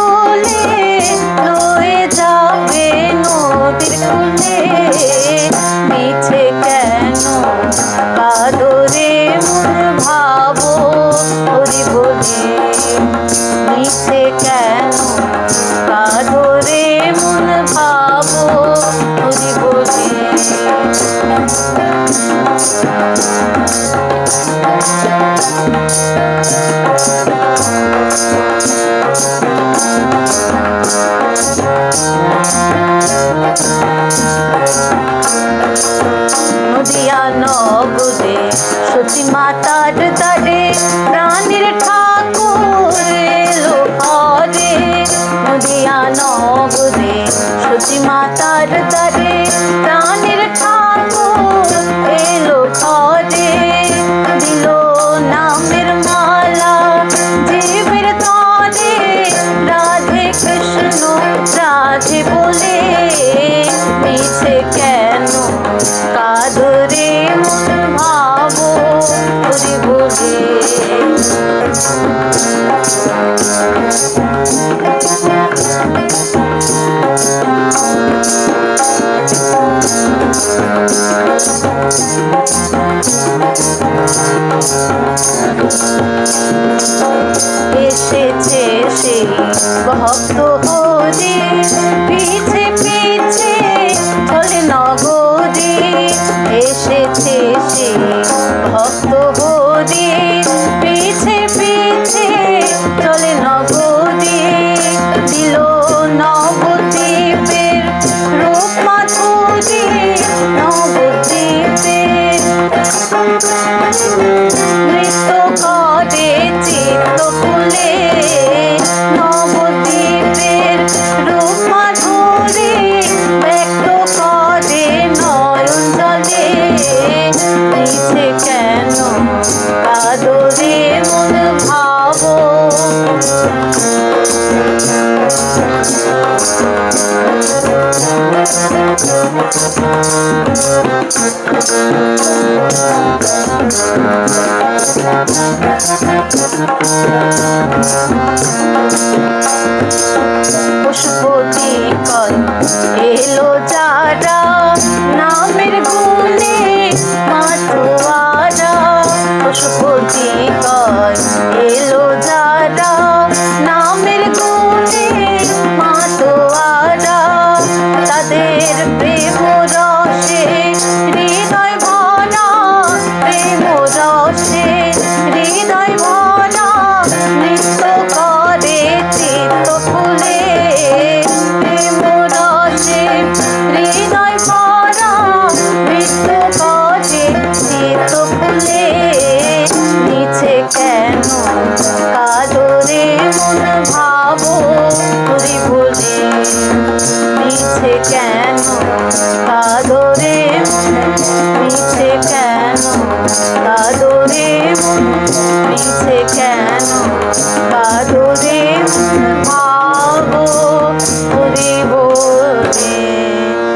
কুলে রয়ে যাবে নদীর কুলে। কেন? কাদরে মন ভাবো বলে। মিছে কেন? নদিয়া নগরে, সতী মাতার তারে প্রাণের ঠাকুর লোহারে নদিয়া নগরে, সতী মাতার তারে প্রাণের ঠাকুর এলো ঘরে। দিল নামের মালা, জীবের তরে রাধে কৃষ্ণ, রাধে বলে কেন? কা এসেছে সে ভক্ত কেন? কাদরে মন ভাবো। পুষ্পতি কল এলো যারা কেন? কাদরে মন মিশে কেন?